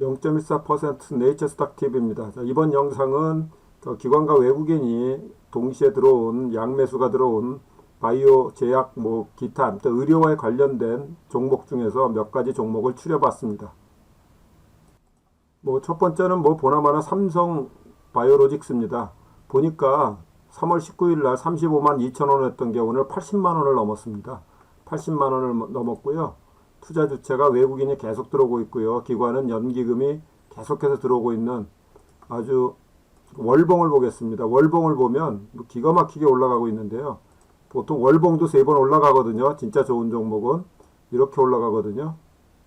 0.14% 네이처스탁 TV입니다. 자, 이번 영상은 그 기관과 외국인이 동시에 들어온 양매수가 들어온 바이오 제약 뭐 기타 아무튼 의료와에 관련된 종목 중에서 몇 가지 종목을 추려봤습니다. 뭐 첫 번째는 뭐 보나마나 삼성 바이오로직스입니다. 보니까 3월 19일 날 35만 2천 원 했던 게 오늘 80만 원을 넘었습니다. 80만 원을 넘었고요. 투자 주체가 외국인이 계속 들어오고 있고요. 기관은 연기금이 계속해서 들어오고 있는 아주 월봉을 보겠습니다. 월봉을 보면 기가 막히게 올라가고 있는데요. 보통 월봉도 세 번 올라가거든요. 진짜 좋은 종목은 이렇게 올라가거든요.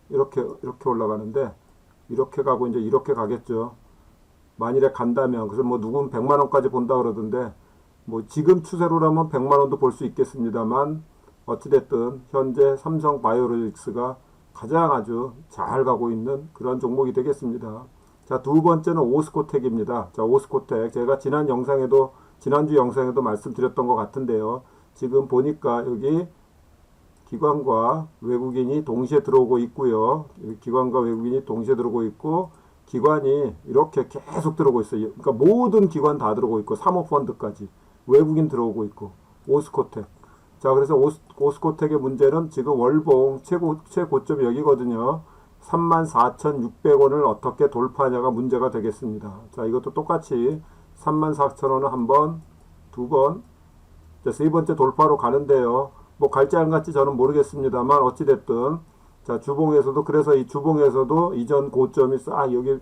이렇게 이렇게 올라가는데 이렇게 가고 이제 이렇게 가겠죠. 만일에 간다면 그래서 뭐 누군 100만 원까지 본다 그러던데 뭐 지금 추세로라면 100만 원도 볼 수 있겠습니다만 어찌됐든 현재 삼성 바이오로직스가 가장 아주 잘 가고 있는 그런 종목이 되겠습니다. 자, 두 번째는 오스코텍입니다. 자, 오스코텍. 제가 지난 영상에도, 지난주 영상에도 말씀드렸던 것 같은데요. 지금 보니까 여기 기관과 외국인이 동시에 들어오고 있고요. 기관과 외국인이 동시에 들어오고 있고, 기관이 이렇게 계속 들어오고 있어요. 그러니까 모든 기관 다 들어오고 있고, 사모펀드까지. 외국인 들어오고 있고, 오스코텍. 자, 그래서 오스, 오스코텍의 문제는 지금 월봉 최고, 최고점이 여기거든요. 34,600원을 어떻게 돌파하냐가 문제가 되겠습니다. 자, 이것도 똑같이 34,000원을 한 번, 두 번, 자, 세 번째 돌파로 가는데요. 뭐 갈지 안 갈지 저는 모르겠습니다만 어찌됐든 자, 주봉에서도 그래서 이 주봉에서도 이전 고점이 싹 여기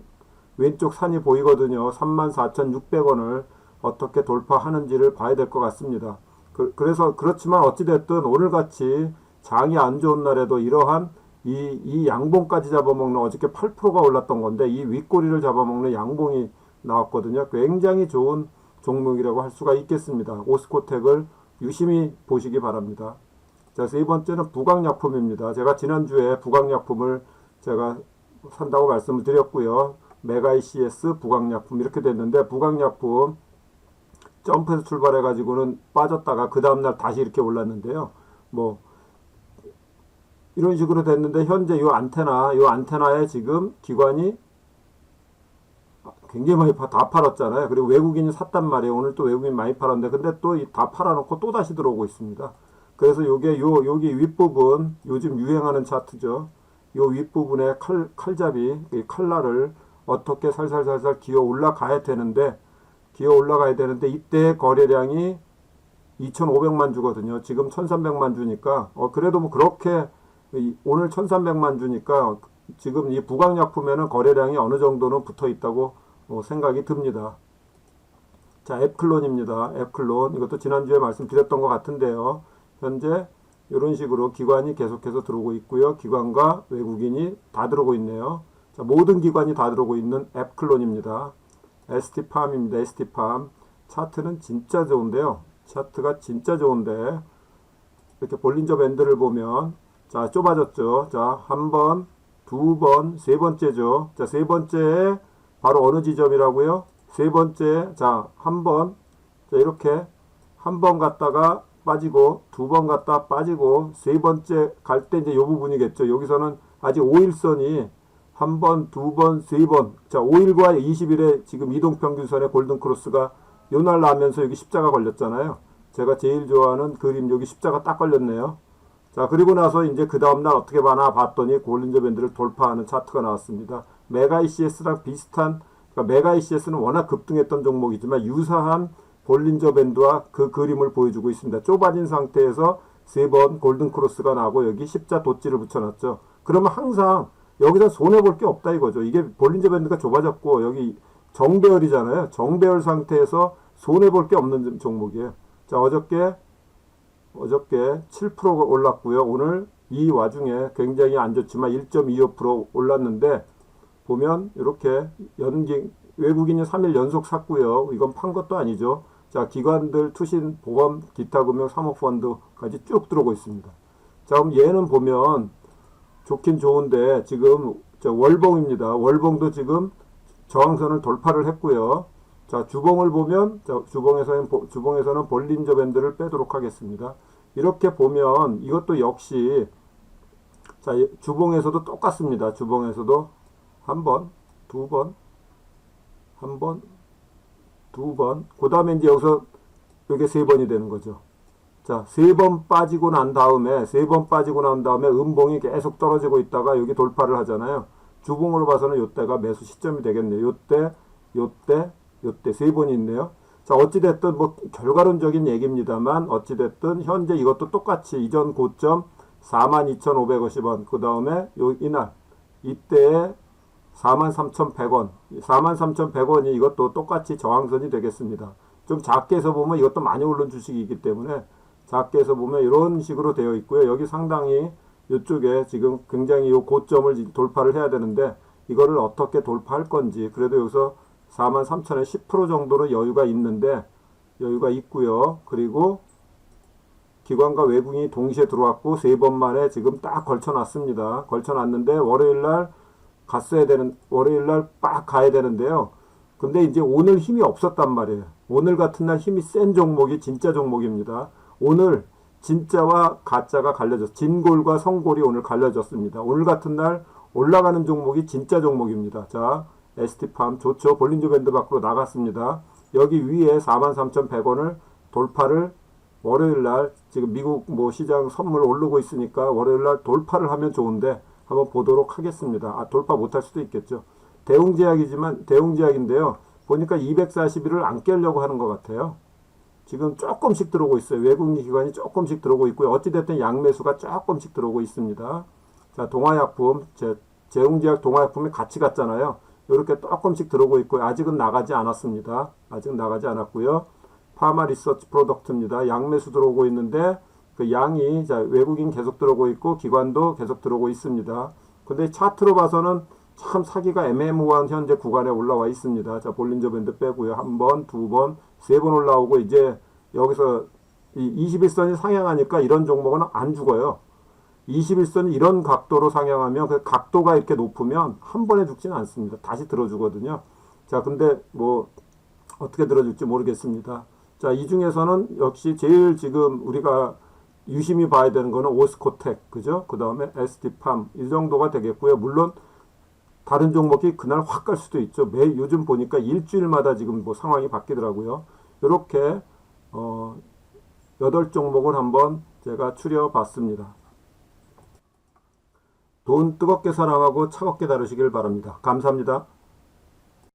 왼쪽 산이 보이거든요. 34,600원을 어떻게 돌파하는지를 봐야 될 것 같습니다. 그, 래서 그렇지만 어찌됐든 오늘같이 장이 안 좋은 날에도 이러한 이, 이 양봉까지 잡아먹는 어저께 8%가 올랐던 건데 이 윗꼬리를 잡아먹는 양봉이 나왔거든요. 굉장히 좋은 종목이라고 할 수가 있겠습니다. 오스코텍을 유심히 보시기 바랍니다. 자, 세 번째는 부강약품입니다. 제가 지난주에 부강약품을 제가 산다고 말씀을 드렸고요. 메가이CS 부강약품 이렇게 됐는데 부강약품 점프에서 출발해 가지고는 빠졌다가 그 다음날 다시 이렇게 올랐는데요. 뭐 이런 식으로 됐는데 현재 이 안테나 이 안테나에 지금 기관이 굉장히 많이 파, 다 팔았잖아요. 그리고 외국인이 샀단 말이에요. 오늘 또 외국인 많이 팔았는데 근데 또 다 팔아놓고 또 다시 들어오고 있습니다. 그래서 요게 요 여기 윗부분 요즘 유행하는 차트죠. 요 윗부분에 칼 칼잡이 이 칼날을 어떻게 살살살살 기어 올라가야 되는데 기어 올라가야 되는데 이때 거래량이 2,500만 주거든요. 지금 1,300만 주니까 어 그래도 뭐 그렇게 이- 오늘 1,300만 주니까 지금 이 부강약품에는 거래량이 어느 정도는 붙어 있다고 어, 생각이 듭니다. 자, 앱클론입니다. 앱클론. 이것도 지난주에 말씀드렸던 것 같은데요. 현재 이런 식으로 기관이 계속해서 들어오고 있고요. 기관과 외국인이 다 들어오고 있네요. 자, 모든 기관이 다 들어오고 있는 앱클론입니다. ST팜입니다. ST팜. 차트는 진짜 좋은데요. 차트가 진짜 좋은데 이렇게 볼린저 밴드를 보면 자, 좁아졌죠. 자, 한 번, 두 번, 세 번째죠. 자, 세 번째에 바로 어느 지점이라고요? 세 번째, 자, 한 번, 자, 이렇게 한 번 갔다가 빠지고, 두 번 갔다 빠지고, 세 번째 갈 때 이제 요 부분이겠죠. 여기서는 아직 5일선이 한 번, 두 번, 세 번. 자, 5일과 20일에 지금 이동평균선의 골든크로스가 요날 나면서 여기 십자가 걸렸잖아요. 제가 제일 좋아하는 그림 여기 십자가 딱 걸렸네요. 자, 그리고 나서 이제 그 다음날 어떻게 봐나 봤더니 골린저 밴드를 돌파하는 차트가 나왔습니다. 메가 ECS랑 비슷한, 그러니까 메가 ECS는 워낙 급등했던 종목이지만 유사한 볼린저 밴드와 그 그림을 보여주고 있습니다. 좁아진 상태에서 세 번 골든 크로스가 나고 여기 십자 돗지를 붙여놨죠. 그러면 항상 여기서 손해볼 게 없다 이거죠. 이게 볼린저 밴드가 좁아졌고 여기 정배열이잖아요. 정배열 상태에서 손해볼 게 없는 종목이에요. 자, 어저께 어저께 7%가 올랐고요. 오늘 이 와중에 굉장히 안 좋지만 1.25% 올랐는데 보면 이렇게 연기 외국인이 3일 연속 샀고요. 이건 판 것도 아니죠. 자, 기관들 투신 보험 기타 금융 사모펀드까지 쭉 들어오고 있습니다. 자, 그럼 얘는 보면 좋긴 좋은데 지금 저 월봉입니다. 월봉도 지금 저항선을 돌파를 했고요. 자, 주봉을 보면 자, 주봉에서는 보- 주봉에서는 볼린저 밴드를 빼도록 하겠습니다. 이렇게 보면 이것도 역시 자, 이 주봉에서도 똑같습니다. 주봉에서도 한 번 두 번, 한 번, 두 번. 그 다음에 이제 여기서 이게 세 번이 되는 거죠. 자, 세 번 빠지고 난 다음에, 세 번 빠지고 난 다음에 음봉이 계속 떨어지고 있다가 여기 돌파를 하잖아요. 주봉으로 봐서는 요때가 매수 시점이 되겠네요. 요때, 요때, 요때 세 번이 있네요. 자, 어찌됐든 뭐 결과론적인 얘기입니다만, 어찌됐든 현재 이것도 똑같이 이전 고점 42,550원, 그 다음에 요, 이날, 이때에 43,100원, 43,100원이 이것도 똑같이 저항선이 되겠습니다. 좀 작게 해서 보면 이것도 많이 오른 주식이기 때문에 작게 해서 보면 이런 식으로 되어 있고요. 여기 상당히 이쪽에 지금 굉장히 이 고점을 돌파를 해야 되는데 이거를 어떻게 돌파할 건지 그래도 여기서 43,000에 10% 정도로 여유가 있는데 여유가 있고요. 그리고 기관과 외국인이 동시에 들어왔고 세 번 만에 지금 딱 걸쳐놨습니다. 걸쳐놨는데 월요일 날 갔어야 되는 월요일 날 빡 가야 되는데요. 근데 이제 오늘 힘이 없었단 말이에요. 오늘 같은 날 힘이 센 종목이 진짜 종목입니다. 오늘 진짜와 가짜가 갈려졌, 진골과 성골이 오늘 갈려졌습니다. 오늘 같은 날 올라가는 종목이 진짜 종목입니다. 자, ST팜 좋죠. 볼린저 밴드 밖으로 나갔습니다. 여기 위에 43,100원을 돌파를 월요일 날 지금 미국 뭐 시장 선물 오르고 있으니까 월요일 날 돌파를 하면 좋은데 한번 보도록 하겠습니다. 아, 돌파 못할 수도 있겠죠. 대웅제약이지만 대웅제약인데요. 보니까 241을 안 깨려고 하는 것 같아요. 지금 조금씩 들어오고 있어요. 외국인 기관이 조금씩 들어오고 있고요. 어찌됐든 양매수가 조금씩 들어오고 있습니다. 자, 동화약품, 제, 제웅제약 동화약품이 같이 갔잖아요. 이렇게 조금씩 들어오고 있고요. 아직은 나가지 않았습니다. 아직은 나가지 않았고요. 파마 리서치 프로덕트입니다. 양매수 들어오고 있는데 그 양이 자, 외국인 계속 들어오고 있고 기관도 계속 들어오고 있습니다. 근데 차트로 봐서는 참 사기가 애매모호한 현재 구간에 올라와 있습니다. 자, 볼린저 밴드 빼고요. 한 번, 두 번, 세 번 올라오고 이제 여기서 이 21선이 상향하니까 이런 종목은 안 죽어요. 21선이 이런 각도로 상향하면 그 각도가 이렇게 높으면 한 번에 죽지는 않습니다. 다시 들어주거든요. 자, 근데 뭐 어떻게 들어줄지 모르겠습니다. 자, 이 중에서는 역시 제일 지금 우리가 유심히 봐야 되는 거는 오스코텍, 그죠? 그 다음에 SD팜, 이 정도가 되겠고요. 물론, 다른 종목이 그날 확 갈 수도 있죠. 매, 요즘 보니까 일주일마다 지금 뭐 상황이 바뀌더라고요. 이렇게, 어, 여덟 종목을 한번 제가 추려 봤습니다. 돈 뜨겁게 사랑하고 차갑게 다루시길 바랍니다. 감사합니다.